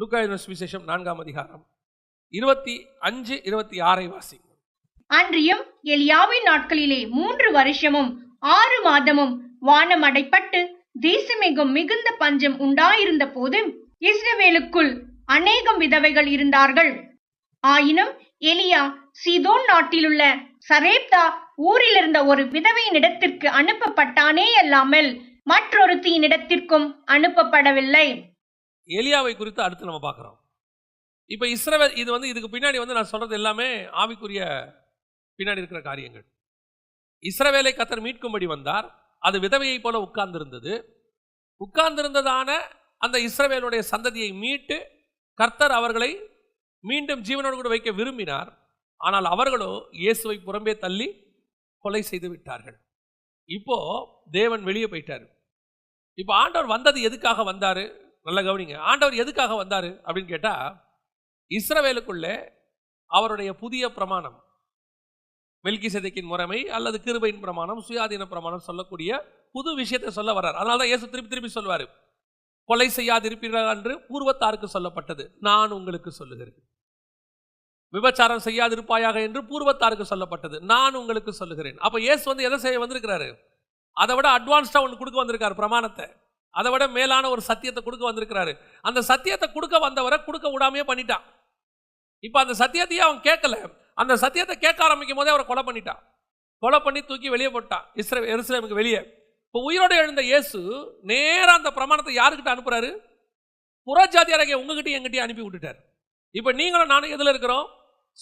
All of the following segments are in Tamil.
லுக்கா விசேஷம் நான்காம் அதிகாரம். இருபத்தி அஞ்சு இருபத்தி ஆறை வாசி அன்றியும் எலியாவின் நாட்களிலே மூன்று வருஷமும் ஆறு மாதமும் வானம் அடைப்பட்டு தேசமெங்கும் மிகுந்த பஞ்சம் உண்டாயிருந்த போது இஸ்ரவேலுக்குள் அநேகம் விதவைகள் இருந்தார்கள். ஆயினும் எலியா சீதோன் நாட்டிலுள்ள சரேப்தா ஊரில் இருந்த ஒரு விதவையின் இடத்திற்கு அனுப்பப்பட்டானே அல்லாமல் மற்றொருத்தியின் இடத்திற்கும் அனுப்பப்படவில்லை. எலியாவை குறித்து அடுத்து நம்ம பார்க்குறோம். இப்போ இஸ்ரவேல் இது வந்து இதுக்கு பின்னாடி வந்து நான் சொல்கிறது எல்லாமே ஆவிக்குரிய பின்னாடி இருக்கிற காரியங்கள். இஸ்ரவேலை கத்தர் மீட்கும்படி வந்தார். அது விதவையைப் போல உட்கார்ந்திருந்தது. உட்கார்ந்திருந்ததான அந்த இஸ்ரவேலுடைய சந்ததியை மீட்டு கர்த்தர் அவர்களை மீண்டும் ஜீவனோடு கூட வைக்க விரும்பினார். ஆனால் அவர்களோ இயேசுவை புறம்பே தள்ளி கொலை செய்து விட்டார்கள். இப்போ தேவன் வெளியே போயிட்டார். இப்போ ஆண்டவர் வந்தது எதுக்காக வந்தார்? நல்லா கவனிங்க. ஆண்டவர் எதுக்காக வந்தாரு அப்படின்னு கேட்டால் இஸ்ரவேலுக்குள்ளே அவருடைய புதிய பிரமாணம் மெல்கிசெதேக்கின் முறைமை அல்லது கிருபையின் பிரமாணம் சுயாதீன பிரமாணம் சொல்லக்கூடிய புது விஷயத்தை சொல்ல வர்றார். அதனால தான் இயேசு திருப்பி திருப்பி சொல்வார் கொலை செய்யாதிருப்பீர்கள் என்று பூர்வத்தாருக்கு சொல்லப்பட்டது. நான் உங்களுக்கு சொல்லுகிறேன். விபச்சாரம் செய்யாதிருப்பாயாக என்று பூர்வத்தாருக்கு சொல்லப்பட்டது. நான் உங்களுக்கு சொல்லுகிறேன். அப்போ இயேசு வந்து எதை செய்ய வந்திருக்கிறாரு? அதை விட அட்வான்ஸ்டாக ஒன்று கொடுக்க வந்திருக்காரு பிரமாணத்தை. அதை விட மேலான ஒரு சத்தியத்தை கொடுக்க வந்திருக்கிறாரு. அந்த சத்தியத்தை கொடுக்க வந்தவரை கொடுக்க விடாமையே பண்ணிட்டான். இப்போ அந்த சத்தியத்தையே அவன் கேட்கல. அந்த சத்தியத்தை கேட்க ஆரம்பிக்கும் போதே அவரை கொலை பண்ணிட்டான். கொலை பண்ணி தூக்கி வெளியே போட்டான். இஸ்ரே எருசலேமுக்கு வெளியே. இப்போ உயிரோடு எழுந்த இயேசு நேரா அந்த பிரமாணத்தை யாருக்கிட்ட அனுப்புறாரு? புறஜாதியாரங்க உங்ககிட்டயும் எங்கிட்டயும் அனுப்பி விட்டுட்டார். இப்போ நீங்களும் நானும் எதில் இருக்கிறோம்?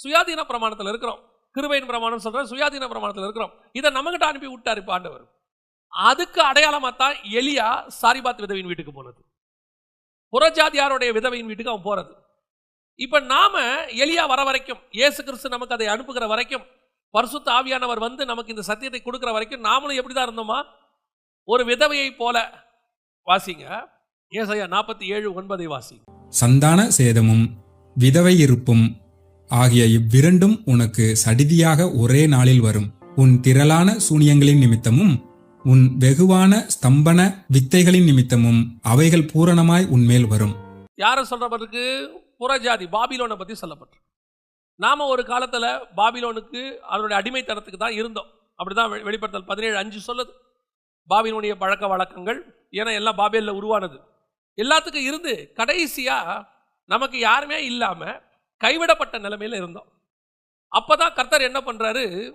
சுயாதீன பிரமாணத்தில் இருக்கிறோம். கிருபையின் பிரமாணம் சொல்கிறேன் சுயாதீன பிரமாணத்தில் இருக்கிறோம். இதை நம்மகிட்ட அனுப்பி விட்டார் இப்போ ஆண்டவர். அதுக்கு அடையாளமாக தான் எலியா சாரிபாத் விதவையின் வீட்டுக்கு போனது. புறஜாதியாருடைய விதவையின் வீட்டுக்கு அவன் போகிறது இப்போ நாம் எலியா வர வரைக்கும் இயேசு கிறிஸ்து நமக்கு அதை அனுப்புகிற வரைக்கும் பரிசுத்த ஆவியானவர் வந்து நமக்கு இந்த சத்தியத்தை கொடுக்குற வரைக்கும் நாமளும் எப்படி தான் இருந்தோமா? ஒரு விதவையை போல வாசிங்க. ஏசையா நாற்பத்தி ஏழு ஒன்பதை வாசிங்க. சந்தான சேதமும் விதவை இருப்பும் ஆகிய இவ்விரண்டும் உனக்கு சடிதியாக ஒரே நாளில் வரும். உன் திரளான சூனியங்களின் நிமித்தமும் உன் வெகுவான ஸ்தம்பன வித்தைகளின் நிமித்தமும் அவைகள் பூரணமாய் உன்மேல் வரும். யாரை சொல்றவருக்கு புறஜாதி பாபிலோனை பத்தி சொல்லப்பட்டு நாம ஒரு காலத்துல பாபிலோனுக்கு அதனுடைய அடிமைத்தனத்துக்கு தான் இருந்தோம். அப்படிதான் வெ- வெளிப்படுத்தல் பதினேழு அஞ்சு சொல்லுது. பாபிலோனிய பழக்க வழக்கங்கள் ஏன்னா எல்லாம் பாபேல்ல உருவானது. எல்லாத்துக்கும் இருந்து கடைசியா நமக்கு யாருமே இல்லாம கைவிடப்பட்ட நிலைமையில இருந்தோம். அப்பதான் கர்த்தர் என்ன பண்றாரு?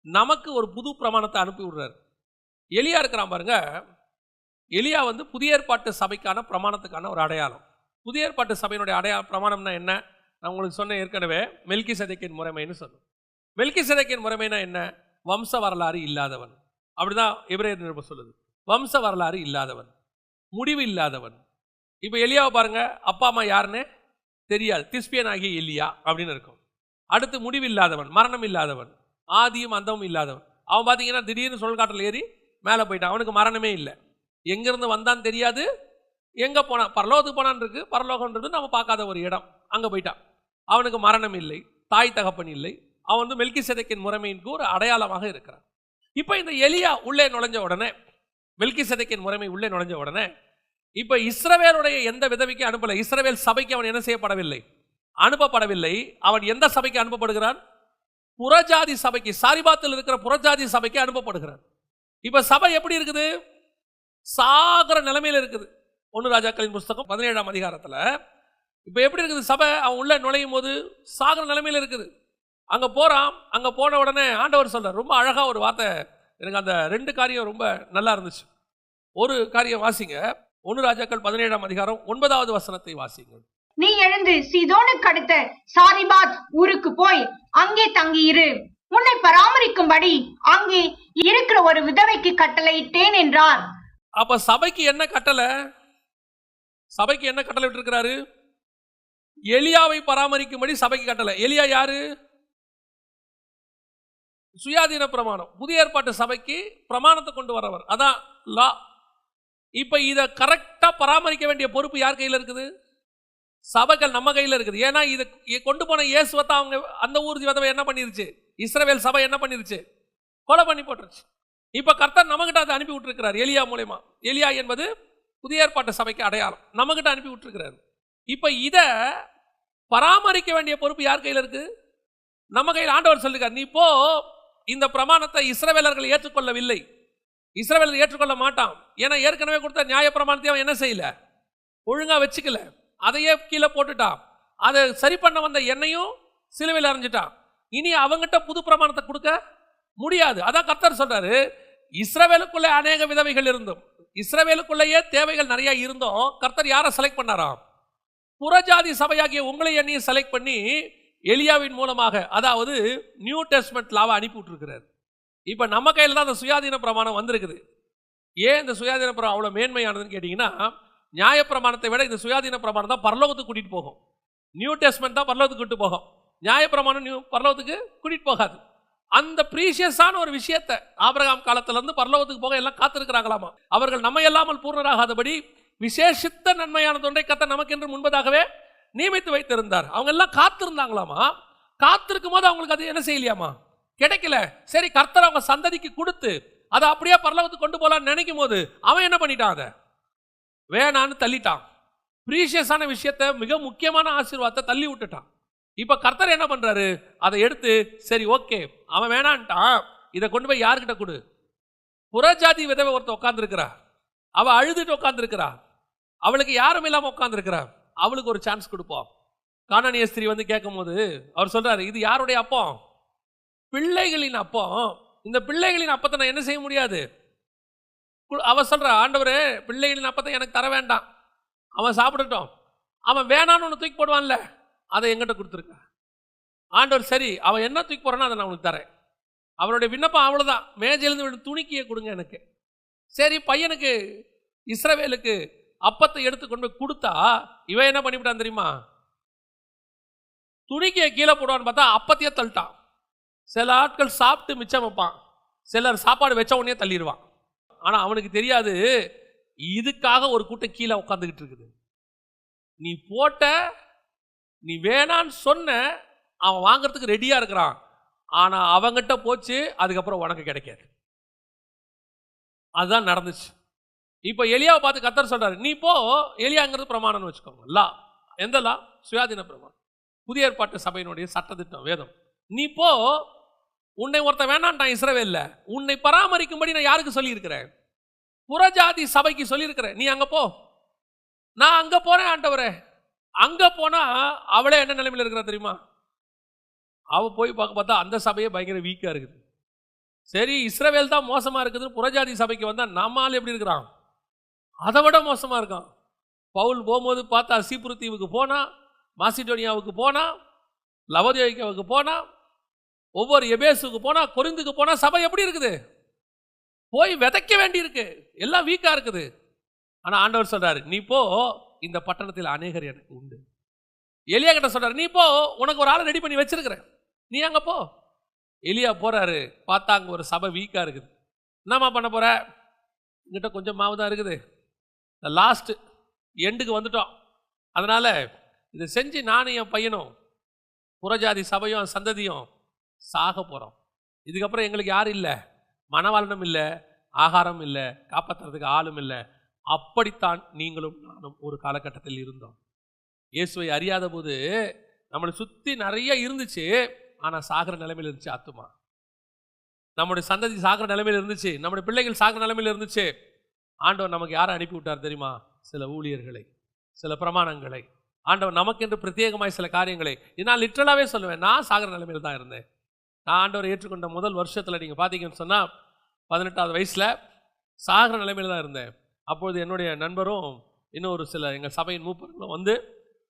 நமக்கு ஒரு புது பிரமாணத்தை அனுப்பி விடுறாரு. எலியா இருக்கிறான் பாருங்க. எலியா வந்து புதிய ஏற்பாட்டு சபைக்கான பிரமாணத்துக்கான ஒரு அடையாளம். புதிய ஏற்பாட்டு சபையினுடைய அடையாள பிரமாணம்னா என்ன? நான் உங்களுக்கு சொன்ன ஏற்கனவே மெல்கி சதைக்கின் முறைமைன்னு சொன்னோம் மெல்கி சதைக்கின் முறைமைனா என்ன? வம்ச வரலாறு இல்லாதவன். அப்படிதான் எபிரேயர் நிருபம் சொல்லுது. வம்ச வரலாறு இல்லாதவன். முடிவு இல்லாதவன். இப்போ எலியாவை பாருங்க அப்பா அம்மா யாருன்னு? தெரியாது. திஸ்பியன் ஆகிய எலியா அப்படின்னு இருக்கும். அடுத்து முடிவு இல்லாதவன் மரணம் இல்லாதவன் ஆதியும் அந்தமும் இல்லாதவன். அவன் பார்த்தீங்கன்னா திடீர்னு சொல்காட்டில் ஏறி மேலே போயிட்டான். அவனுக்கு மரணமே இல்லை. எங்கேருந்து வந்தான்னு தெரியாது. எங்கே போனான் பரலோகத்துக்கு போனான் இருக்கு. பரலோகன்றது நம்ம பார்க்காத ஒரு இடம். அங்கே போயிட்டான். அவனுக்கு மரணம் இல்லை. தாய் தகப்பன் இல்லை. அவன் வந்து மெல்கி சதைக்கின் முறைமைக்கு ஒரு அடையாளமாக இருக்கிறான். இப்போ இந்த எலியா உள்ளே நுழைஞ்ச உடனே மெல்கி சதைக்கின் முறைமை உள்ளே நுழைஞ்ச உடனே இப்போ இஸ்ரவேலுடைய எந்த விதவிக்கு அனுப்பலை? இஸ்ரவேல் சபைக்கு அவன் என்ன செய்யப்படவில்லை? அனுப்பப்படவில்லை. அவன் எந்த சபைக்கு அனுப்பப்படுகிறான்? புறஜாதி சபைக்கு சாரிபாத்தில் இருக்கிற புறஜாதி சபைக்கு அனுப்பப்படுகிறான். இப்போ சபை எப்படி இருக்குது? சாகிற நிலைமையில் இருக்குது. ஒன்று ராஜாக்களின் புஸ்தகம் பதினேழாம் அதிகாரத்தில். இப்போ எப்படி இருக்குது சபை? அவன் உள்ளே நுழையும் போது சாகிற நிலைமையில் இருக்குது. அங்கே போகிறான் அங்கே போன உடனே ஆண்டவர் சொல்கிறார் ரொம்ப அழகாக ஒரு வார்த்தை. எனக்கு அந்த ரெண்டு காரியம் ரொம்ப நல்லா இருந்துச்சு. ஒரு காரியம் வாசிங்க. ஒன்று ராஜாக்கள் பதினேழாம் அதிகாரம் ஒன்பதாவது வசனத்தை வாசிங்க நீ எழுந்து சீதோனுக்கு அடுத்த சாரிபாத் ஊருக்கு போய் அங்கே தங்கியிரு. உன்னை பராமரிக்கும்படி அங்கே இருக்கிற ஒரு விதவைக்கு கட்டளையிட்டேன் என்றார். அப்ப சபைக்கு என்ன கட்டளை? சபைக்கு என்ன கட்டளை விட்டுருக்கிறாரு? எலியாவை பராமரிக்கும்படி சபைக்கு கட்டளை. எலியா யாரு? சுயாதீன பிரமாணம். புதிய ஏற்பாட்டு சபைக்கு பிரமாணத்தை கொண்டு வரவர். அதான் லா. இப்ப இதை கரெக்டா பராமரிக்க வேண்டிய பொறுப்பு யார் கையில் இருக்குது? சபைகள் நம்ம கையில் இருக்குது. ஏன்னா இதை கொண்டு போன இயேசுவத்தை அவங்க அந்த ஊர் விதவை என்ன பண்ணிருச்சு? இஸ்ரவேல் சபை என்ன பண்ணிருச்சு? கொலை பண்ணி போட்டுருச்சு. இப்போ கர்த்தர் நம்மகிட்ட அதை அனுப்பி விட்டுருக்கிறார் எலியா மூலயமா. எலியா என்பது புதிய ஏற்பாட்டு சபைக்கு அடையாளம். நம்மகிட்ட அனுப்பி விட்டுருக்கிறார். இப்போ இதை பராமரிக்க வேண்டிய பொறுப்பு யார் கையில் இருக்கு? நம்ம கையில் ஆண்டவர் சொல்லுங்க நீ இப்போ இந்த பிரமாணத்தை இஸ்ரவேலர்கள் ஏற்றுக்கொள்ளவில்லை. இஸ்ரவேலர் ஏற்றுக்கொள்ள மாட்டான். ஏன்னா ஏற்கனவே கொடுத்த நியாய பிரமாணத்தை அவன் என்ன செய்யல? ஒழுங்காக வச்சுக்கல. அதையே கீழே போட்டுட்டான். அதை சரி பண்ண வந்த என்னையும் சிலுவையில் அரைஞ்சிட்டான். இனி அவங்ககிட்ட புது பிரமாணத்தை கொடுக்க முடியாது. அதான் கர்த்தர் சொல்றாரு இஸ்ரவேலுக்குள்ளே அநேக விதவைகள் இருந்தும் இஸ்ரவேலுக்குள்ளேயே தேவைகள் நிறைய இருந்தோம் கர்த்தர் யாரை செலக்ட் பண்ணாராம்? புறஜாதி சபையாகிய உங்களை என்னையும் செலக்ட் பண்ணி எலியாவின் மூலமாக அதாவது நியூ டெஸ்ட்மெண்ட் லாவை அனுப்பி விட்டுருக்கிறார். இப்போ நம்ம கையில் தான் அந்த சுயாதீன பிரமாணம் வந்திருக்குது. ஏன் இந்த சுயாதீன பிரமாணம் அவ்வளோ மேன்மையானதுன்னு கேட்டிங்கன்னா நியாயப்பிரமாணத்தை விட இந்த சுயாதீன பிரமாணம் தான் பரலோகத்துக்கு கூட்டிகிட்டு போகும். நியூ டெஸ்ட்மெண்ட் தான் பரலோகத்துக்கு கூட்டு போகும். நியாயப்பிரமாணம் நீ பரலோகத்துக்கு கூட்டிகிட்டு போகாது. அந்த ப்ரீஷியஸான ஒரு விஷயத்தை ஆபிரகாம் காலத்திலேருந்து பரலோகத்துக்கு போக எல்லாம் காத்திருக்கிறாங்களாமா? அவர்கள் நம்மை இல்லாமல் பூர்ணராகாதபடி விசேஷித்த நன்மையான தொண்டை கத்த நமக்கென்று முன்பதாகவே நியமித்து வைத்திருந்தார். அவங்க எல்லாம் காத்திருந்தாங்களாமா? காத்திருக்கும் போது அவங்களுக்கு அது என்ன செய்யலையாமா? கிடைக்கல. சரி கர்த்தர் அவங்க சந்ததிக்கு கொடுத்து அதை அப்படியே பரலோகத்துக்கு கொண்டு போகலான்னு நினைக்கும் போது அவன் என்ன பண்ணிட்டான் அதை? வேணான்னு தள்ளிட்டான். ப்ரீஷியஸான விஷயத்தை மிக முக்கியமான ஆசீர்வாதத்தை தள்ளி விட்டுட்டான். இப்போ கர்த்தர் என்ன பண்ணுறாரு அதை எடுத்து சரி ஓகே அவன் வேணான்ட்டான். இதை கொண்டு போய் யாருக்கிட்ட கொடு? புறஜாதி விதவை ஒருத்தர் உட்காந்துருக்கிறா அவள் அழுதுட்டு உட்காந்துருக்கிறா அவளுக்கு யாரும் இல்லாமல் உட்காந்துருக்கிறா அவளுக்கு ஒரு சான்ஸ் கொடுப்போம். காணானிய ஸ்திரீ வந்து கேட்கும் போது அவர் சொல்கிறாரு இது யாருடைய அப்போ பிள்ளைகளின் அப்போ இந்த பிள்ளைகளின் அப்பத்தை நான் என்ன செய்ய முடியாது? கு- அவ சொல்கிறா ஆண்டவரே பிள்ளைகளின் அப்பத்தை எனக்கு தர வேண்டாம். அவன் சாப்பிடட்டும். அவன் வேணான்னு ஒன்று தூக்கி போடுவான்ல. அதை எங்கிட்ட கொடுத்துருக்க ஆண்டவர் சரி அவன் என்ன தூக்கி போறானோ அதை நான் உனக்கு தரேன். அவனுடைய விண்ணப்பம் அவ்வளோதான் மேஜையிலேருந்து விழுந்து துணிக்கியை கொடுங்க எனக்கு. சரி பையனுக்கு இஸ்ரவேலுக்கு அப்பத்தை எடுத்து கொண்டு போய் கொடுத்தா இவன் என்ன பண்ணிவிட்டான் தெரியுமா? துணிக்கியை கீழே போடுவான்னு பார்த்தா அப்பத்தையே தள்ளிட்டான். சில ஆட்கள் சாப்பிட்டு மிச்சம் வைப்பான். சிலர் சாப்பாடு வச்ச உடனே தள்ளிடுவான் ஆனால் அவனுக்கு தெரியாது இதுக்காக ஒரு கூட்டம் கீழே உட்காந்துக்கிட்டு இருக்குது. நீ போட்ட நீ வேணான்னு சொன்ன அவன் வாங்குறதுக்கு ரெடியாக இருக்கிறான். ஆனால் அவங்கிட்ட போச்சு அதுக்கப்புறம் உனக்கு கிடைக்காது. அதுதான் நடந்துச்சு. இப்போ எலியாவை பார்த்து கத்தர் சொல்றாரு நீ போ எலியாங்கிறது பிரமாணம்னு வச்சுக்கோங்க. லா எந்த லா? சுயாதீன பிரமாணம். புதிய ஏற்பாட்டு சபையினுடைய சட்டத்திட்டம் வேதம். நீ போ உன்னை ஒருத்தன் வேணான்ட்டான் இஸ்ரவேல்ல. உன்னை பராமரிக்கும்படி நான் யாருக்கு சொல்லியிருக்கிறேன்? புறஜாதி சபைக்கு சொல்லியிருக்கிறேன். நீ அங்கே போ. நான் அங்கே போகிறேன் ஆண்டவரே. அங்க போனா அவளே என்ன நிலைமையில் இருக்கிறா தெரியுமா? அவ போய் பார்க்க பார்த்தா அந்த சபையே பயங்கர வீக்கா இருக்குது. சரி இஸ்ரவேல் தான் மோசமா இருக்குது புறஜாதி சபைக்கு வந்தா நம்மால் எப்படி இருக்கிறான்? அதை விட மோசமா இருக்கான். பவுல் போகும்போது பார்த்தா சீப்புரு தீவுக்கு போனா மாசிடோனியாவுக்கு போனா லவதேவிக்காவுக்கு போனா ஒவ்வொரு எபேசுக்கு போனா கொரிந்துக்கு போனா சபை எப்படி இருக்குது? போய் விதைக்க வேண்டியிருக்கு. எல்லாம் வீக்கா இருக்குது. ஆனா ஆண்டவர் சொல்றாரு நீ போ இந்த பட்டணத்தில் அநேகர் எனக்கு உண்டு. எலியா கிட்ட சொல்றாரு நீ போ உனக்கு ஒரு ஆளை ரெடி பண்ணி வச்சிருக்கிறேன். நீ அங்கே போ. எலியா போறாரு பார்த்தா அங்கே ஒரு சபை வீக்காக இருக்குது. என்னம்மா பண்ண போற? என்கிட்ட கொஞ்சம் மாவு தான் இருக்குது. லாஸ்ட்டு எண்டுக்கு வந்துட்டோம். அதனால் இதை செஞ்சு நானும் என் பையனும் புறஜாதி சபையும் சந்ததியும் சாக போகிறோம் இதுக்கப்புறம் எங்களுக்கு யாரும் இல்லை. மனவாளனும் இல்லை ஆகாரம் இல்லை காப்பாற்றுறதுக்கு ஆளும் இல்லை. அப்படித்தான் நீங்களும் நானும் ஒரு காலகட்டத்தில் இருந்தோம். இயேசுவை அறியாத போது நம்மளை சுற்றி நிறைய இருந்துச்சு. ஆனால் சாகிற நிலைமையில் இருந்துச்சு ஆத்துமா. நம்முடைய சந்ததி சாகிற நிலைமையில் இருந்துச்சு. நம்முடைய பிள்ளைகள் சாகிற நிலைமையில் இருந்துச்சு. ஆண்டவர் நமக்கு யாரை அனுப்பி விட்டார் தெரியுமா? சில ஊழியர்களை சில பிரமாணங்களை. ஆண்டவர் நமக்கென்று பிரத்யேகமாய் சில காரியங்களை. நான் லிட்ரலாகவே சொல்லுவேன். நான் சாகிற நிலைமையில் தான் இருந்தேன். நான் ஆண்டவர் ஏற்றுக்கொண்ட முதல் வருஷத்தில் நீங்கள் பார்த்தீங்கன்னு சொன்னால் பதினெட்டாவது வயசில் சாகிற நிலைமையில் தான் இருந்தேன். அப்பொழுது என்னுடைய நண்பரும் இன்னும் ஒரு சில எங்கள் சபையின் மூப்பர்களும் வந்து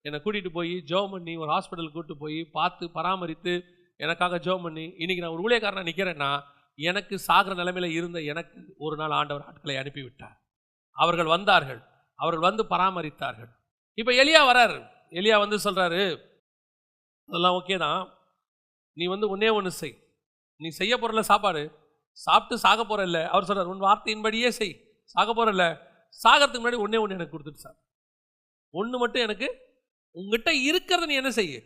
என்னை கூட்டிகிட்டு போய் ஜோம் பண்ணி ஒரு ஹாஸ்பிட்டலுக்கு கூப்பிட்டு போய் பார்த்து பராமரித்து எனக்காக ஜோம் பண்ணி இன்றைக்கி நான் ஒரு ஊழியக்காரனா நிற்கிறேன்னா எனக்கு சாகிற நிலைமையில் இருந்த எனக்கு ஒரு நாள் ஆண்டவர் ஆட்களை அனுப்பிவிட்டார். அவர்கள் வந்தார்கள். அவர்கள் வந்து பராமரித்தார்கள். இப்போ எலியா வரார். எலியா வந்து சொல்கிறாரு அதெல்லாம் ஓகே தான். நீ வந்து ஒன்றே ஒன்று செய். நீ செய்ய போகிறல சாப்பாடு. சாப்பிட்டு சாக போற அவர் சொல்கிறார் உன் வார்த்தையின்படியே செய். சாக போற சாகிறதுக்கு முன்னாடி ஒன்றே ஒன்று எனக்கு கொடுத்துட்டு சார். ஒன்று மட்டும் எனக்கு உங்ககிட்ட இருக்கிறத நீ என்ன செய்ய?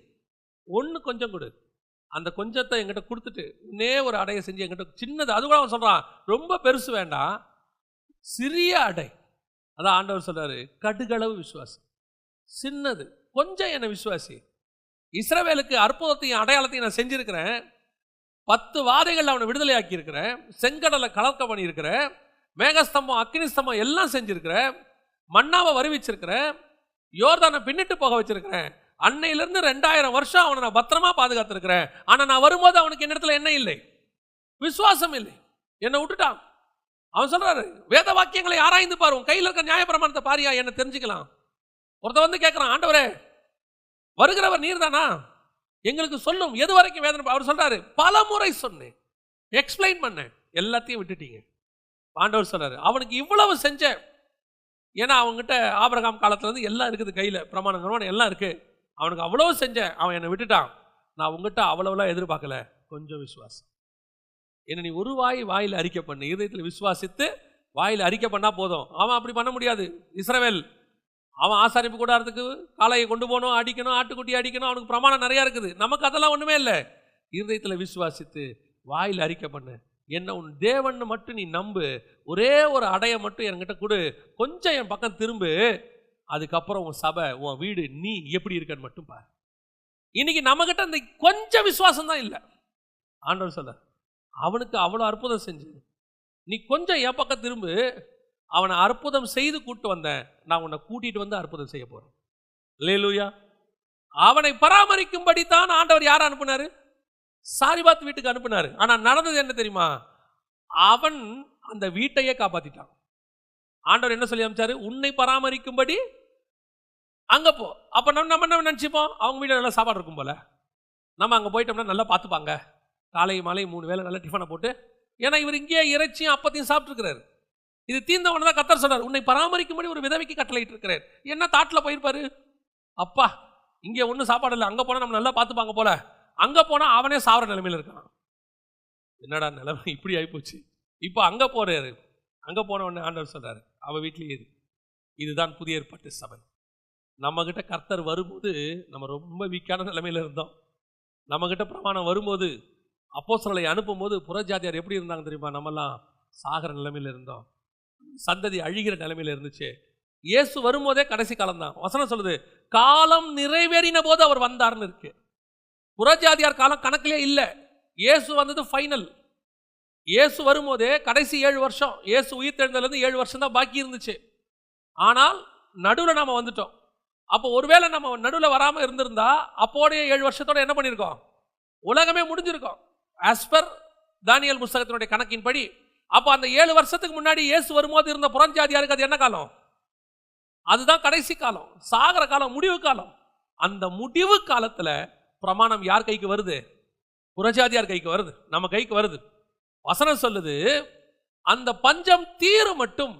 ஒன்று கொஞ்சம் கொடு. அந்த கொஞ்சத்தை எங்கிட்ட கொடுத்துட்டு உன்னே ஒரு அடையை செஞ்சு எங்கிட்ட சின்னது அது கூட அவன் சொல்கிறான் ரொம்ப பெருசு வேண்டாம். சிறிய அடை. அதான் ஆண்டவர் சொல்கிறாரு கடுகளவு விசுவாசி. சின்னது கொஞ்சம் என்னை விசுவாசி. இஸ்ரவேலுக்கு அற்புதத்தையும் அடையாளத்தையும் நான் செஞ்சுருக்கிறேன். பத்து வாதைகள் அவனை விடுதலை ஆக்கியிருக்கிறேன் செங்கடலை கலக்க பண்ணியிருக்கிறேன். மேகஸ்தம்பம் அக்னிஸ்தம்பம் எல்லாம் செஞ்சிருக்கிறேன் மன்னாவை வருவிச்சிருக்கிறேன் யோர்தானை பின்னிட்டு போக வச்சிருக்கிறேன் அன்னையிலேருந்து ரெண்டாயிரம் வருஷம் அவனை நான் பத்திரமா பாதுகாத்துருக்கிறேன். ஆனால் நான் வரும்போது அவனுக்கு என்னிடத்துல என்ன இல்லை. விசுவாசம் இல்லை. என்னை விட்டுட்டான். அவன் சொல்கிறாரு வேத வாக்கியங்களை ஆராய்ந்து பாரு உன் கையில் இருக்க நியாயப்பிரமாணத்தை பாரியா என்னை தெரிஞ்சுக்கலாம். ஒருத்தன் வந்து கேட்குறான் ஆண்டவரே வருகிறவர் நீர் தானா எங்களுக்கு சொல்லும் எது வரைக்கும் வேதனை அவர் சொல்கிறாரு பல முறை சொன்னேன். எக்ஸ்பிளைன் பண்ணேன். எல்லாத்தையும் விட்டுட்டீங்க. ஆண்டவர் சொல்கிறார் அவனுக்கு இவ்வளவு செஞ்சேன் ஏன்னா அவங்ககிட்ட ஆபரகாம் காலத்துலேருந்து எல்லாம் இருக்குது கையில் பிரமாணம் பிரமாணம் எல்லாம் இருக்குது அவனுக்கு அவ்வளோ செஞ்சேன் அவன் என்னை விட்டுட்டான். நான் உங்ககிட்ட அவ்வளவுலாம் எதிர்பார்க்கல. கொஞ்சம் விசுவாசம். என்னை நீ ஒரு வாய் வாயில் அறிக்கை பண்ணு. இதயத்தில் விசுவாசித்து வாயில் அறிக்கை பண்ணால் போதும். அவன் அப்படி பண்ண முடியாது. இஸ்ரவேல் அவன் ஆசாரிப்பு கூடாரத்துக்கு காளையை கொண்டு போகணும் அடிக்கணும் ஆட்டுக்குட்டி அடிக்கணும். அவனுக்கு பிரமாணம் நிறையா இருக்குது. நமக்கு அதெல்லாம் ஒன்றுமே இல்லை. இருதயத்தில் விசுவாசித்து வாயில் அறிக்கை பண்ணு. என்ன உன் தேவன் மட்டும் நீ நம்பு. ஒரே ஒரு அடைய மட்டும் என்கிட்ட கொடு. கொஞ்சம் என் பக்கம் திரும்பு. அதுக்கப்புறம் உன் சபை உன் வீடு நீ எப்படி இருக்கன்னு மட்டும் பாரு. இன்னைக்கு நம்மகிட்ட அந்த கொஞ்சம் விசுவாசம் தான் இல்லை. ஆண்டவர் சொல்ல அவனுக்கு அவ்வளோ அற்புதம் செஞ்சு நீ கொஞ்சம் என் பக்கம் திரும்பு. அவனை அற்புதம் செய்து கூட்டு வந்தேன். நான் உன்னை கூட்டிகிட்டு வந்து அற்புதம் செய்ய போகிறேன் லேலூயா அவனை பராமரிக்கும்படி தான் ஆண்டவர் யாரை அனுப்புனாரு? சாரிபாத் வீட்டுக்கு அனுப்புனாரு. ஆனால் நடந்தது என்ன தெரியுமா? அவன் அந்த வீட்டையே காப்பாத்திட்டான். ஆண்டவர் என்ன சொல்லி அனுப்பிச்சாரு? உன்னை பராமரிக்கும்படி அங்கே போ. அப்போ நம்ம நம்ம என்ன நினச்சிப்போம்? அவங்க வீட்டில் நல்லா சாப்பாடு இருக்கும் போல. நம்ம அங்கே போயிட்டோம்னா நல்லா பார்த்துப்பாங்க காலை மாலை மூணு வேளை நல்லா டிஃபனை போட்டு. ஏன்னா இவர் இங்கேயே இறைச்சியும் அப்பத்தையும் சாப்பிட்டுருக்கிறாரு. இது தீர்ந்தவன தான் கத்தர் சொல்றாரு உன்னை பராமரிக்கும்படி ஒரு விதவைக்கு கட்டளையிட்டு இருக்கிறார் என்ன தாட்டில் போயிருப்பாரு? அப்பா இங்கே ஒன்றும் சாப்பாடு இல்லை. அங்கே போனால் நம்ம நல்லா பார்த்துப்பாங்க போல. அங்கே போனால் அவனே சாவர நிலைமையில் இருக்கான். என்னடா நிலைமை? இப்படி ஆகிப்போச்சு இப்போ அங்கே போகிறாரு அங்கே போன உடனே ஆண்டவர் சொல்கிறாரு அவள் வீட்லேயே இரு. இதுதான் புதிய ஏற்பாட்டு சபை. நம்மக்கிட்ட கர்த்தர் வரும்போது நம்ம ரொம்ப வீக்கான நிலைமையில் இருந்தோம். நம்மக்கிட்ட பிரமாணம் வரும்போது அப்போ அப்போஸ்தலரை அனுப்பும்போது புறஜாதியார் எப்படி இருந்தாங்க தெரியுமா? நம்மெல்லாம் சாகிற நிலைமையில் இருந்தோம். சந்ததி அழிகிற நிலைமையில் இருந்துச்சு. இயேசு வரும்போதே கடைசி காலம் தான் வசனம் சொல்லுது காலம் நிறைவேறின போது அவர் வந்தார்னு இருக்குது புறஜாதியார் காலம் கணக்கிலே இல்லை. இயேசு வந்தது ஃபைனல் இயேசு வரும்போதே கடைசி ஏழு வருஷம் இயேசு உயிர் தெழுந்ததுலேருந்து ஏழு வருஷம் தான் பாக்கி இருந்துச்சு. ஆனால் நடுவில் நாம் வந்துட்டோம். அப்போ ஒருவேளை நம்ம நடுவில் வராமல் இருந்திருந்தா அப்போடைய ஏழு வருஷத்தோட என்ன பண்ணியிருக்கோம் உலகமே முடிஞ்சிருக்கோம். ஆஸ் பர் தானியல் புஸ்தகத்தினுடைய கணக்கின்படி அப்போ அந்த ஏழு வருஷத்துக்கு முன்னாடி இயேசு வரும்போது இருந்த புறஞ்சாதியாருக்கு அது என்ன காலம்? அதுதான் கடைசி காலம். சாகர காலம் முடிவு காலம். அந்த முடிவு காலத்தில் பிரமாணம் யார் கைக்கு வருது? புறஜாதியார் கைக்கு வருது. நம்ம கைக்கு வருது. வசனம் சொல்லுது அந்த பஞ்சம் தீரு மட்டும்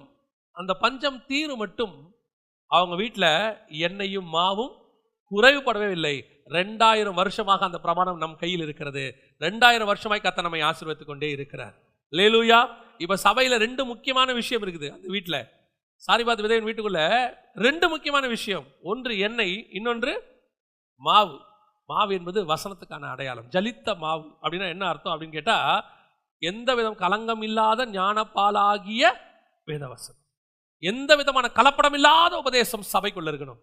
அந்த பஞ்சம் தீரு மட்டும் அவங்க வீட்டில் எண்ணெயும் மாவும் குறைவுபடவே இல்லை ரெண்டாயிரம் வருஷமாக அந்த பிரமாணம் நம் கையில் இருக்கிறது. ரெண்டாயிரம் வருஷமாய் கத்த நம்மை ஆசீர்வதித்துக் கொண்டே இருக்கிறார். லேலூயா இப்போ சபையில் ரெண்டு முக்கியமான விஷயம் இருக்குது அந்த வீட்டில் சாரிபாத் விதவின் வீட்டுக்குள்ள. ரெண்டு முக்கியமான விஷயம். ஒன்று எண்ணெய் இன்னொன்று மாவு. மாவு என்பது வசனத்துக்கான அடையாளம். ஜலித்த மாவு. அப்படின்னா என்ன அர்த்தம்? அப்படின்னு கேட்டால் எந்த விதம் கலங்கம் இல்லாத ஞானப்பாலாகிய வேதவசனம். எந்த விதமான கலப்படம் இல்லாத உபதேசம் சபைக்குள்ள இருக்கணும்.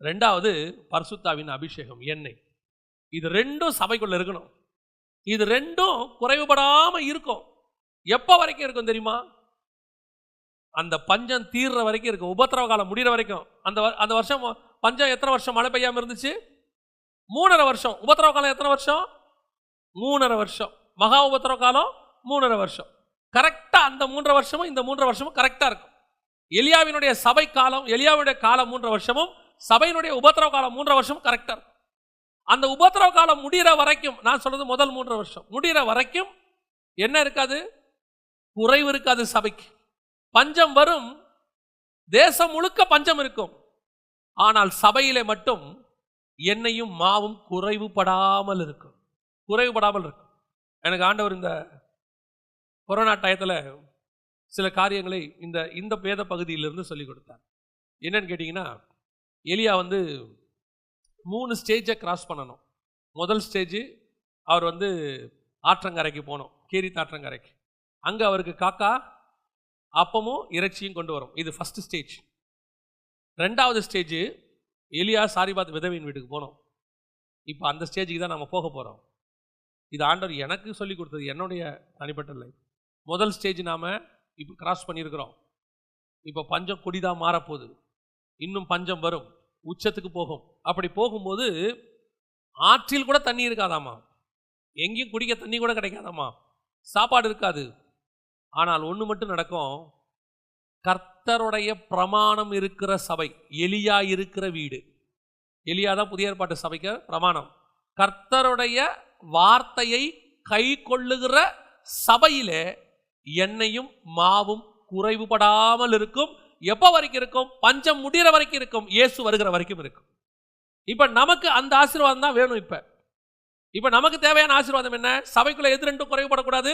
ரெண்டாவது பர்சுத்தாவின் அபிஷேகம் எண்ணெய். இது ரெண்டும் சபைக்குள்ள இருக்கணும். இது ரெண்டும் குறைவுபடாம இருக்கும். எப்போ வரைக்கும் இருக்கும் தெரியுமா? அந்த பஞ்சம் தீர்ற வரைக்கும் இருக்கும். உபத்திரவ காலம் முடிகிற வரைக்கும். அந்த வ- அந்த வருஷம் பஞ்சம் எத்தனை வருஷம் மழை பெய்யாமல் இருந்துச்சு? மூணரை வருஷம். உபத்திரவ காலம் எத்தனை வருஷம்? மூணரை வருஷம். மகா உபத்திரவ காலம் மூணரை வருஷம். கரெக்டாக அந்த மூன்றரை வருஷமும் இந்த மூன்றரை வருஷமும் கரெக்டாக இருக்கும். எலியாவினுடைய சபை காலம் எலியாவுடைய காலம் மூன்றரை வருஷமும் சபையினுடைய உபத்திரவ காலம் மூன்றரை வருஷமும் கரெக்டாக இருக்கும். அந்த உபத்திரவ காலம் முடிகிற வரைக்கும் நான் சொல்கிறது முதல் மூன்றரை வருஷம் முடிகிற வரைக்கும் என்ன இருக்காது? குறைவு இருக்காது சபைக்கு. பஞ்சம் வரும். தேசம் முழுக்க பஞ்சம் இருக்கும். ஆனால் சபையிலே மட்டும் எண்ணெயும் மாவும் குறைவுபடாமல் இருக்கும். குறைவுபடாமல் இருக்கும். எனக்கு ஆண்டவர் இந்த கொரோனா டயத்தில் சில காரியங்களை இந்த இந்த பேத பகுதியிலிருந்து சொல்லி கொடுத்தார். என்னன்னு கேட்டிங்கன்னா எலியா வந்து மூணு ஸ்டேஜை கிராஸ் பண்ணணும். முதல் ஸ்டேஜ் அவர் வந்து ஆற்றங்கரைக்கு போனோம். கேரி ஆற்றங்கரைக்கு. அங்கே அவருக்கு காக்கா அப்பமும் இறைச்சியும் கொண்டு வரும். இது ஃபஸ்ட்டு ஸ்டேஜ் ரெண்டாவது ஸ்டேஜ் எலியா சாரிபாத் விதவையின் வீட்டுக்கு போனோம். இப்போ அந்த ஸ்டேஜுக்கு தான் நம்ம போக போகிறோம் இது ஆண்டவர் எனக்கு சொல்லி கொடுத்தது என்னுடைய தனிப்பட்ட லைஃப் முதல் ஸ்டேஜ் நாம் இப்போ கிராஸ் பண்ணியிருக்கிறோம். இப்போ பஞ்சம் கொடிதான் மாறப்போகுது. இன்னும் பஞ்சம் வரும். உச்சத்துக்கு போகும். அப்படி போகும்போது ஆற்றில் கூட தண்ணி இருக்காதாமா? எங்கேயும் குடிக்க தண்ணி கூட கிடைக்காதாமா? சாப்பாடு இருக்காது. ஆனால் ஒன்று மட்டும் நடக்கும். கர்த்தருடைய பிரமாணம் இருக்கிற சபை எலியா இருக்கிற வீடு. எலியா தான் புதிய ஏற்பாட்டு சபைக்கு பிரமாணம். கர்த்தருடைய வார்த்தையை கை கொள்ளுகிற சபையிலே எண்ணெயும் மாவும் குறைவுபடாமல் இருக்கும். எப்போ வரைக்கும் இருக்கும்? பஞ்சம் முடிகிற வரைக்கும் இருக்கும். இயேசு வருகிற வரைக்கும் இருக்கும். இப்போ நமக்கு அந்த ஆசீர்வாதம் தான் வேணும் இப்போ. இப்போ நமக்கு தேவையான ஆசீர்வாதம் என்ன? சபைக்குள்ளே எது ரெண்டும் குறைவுபடக்கூடாது.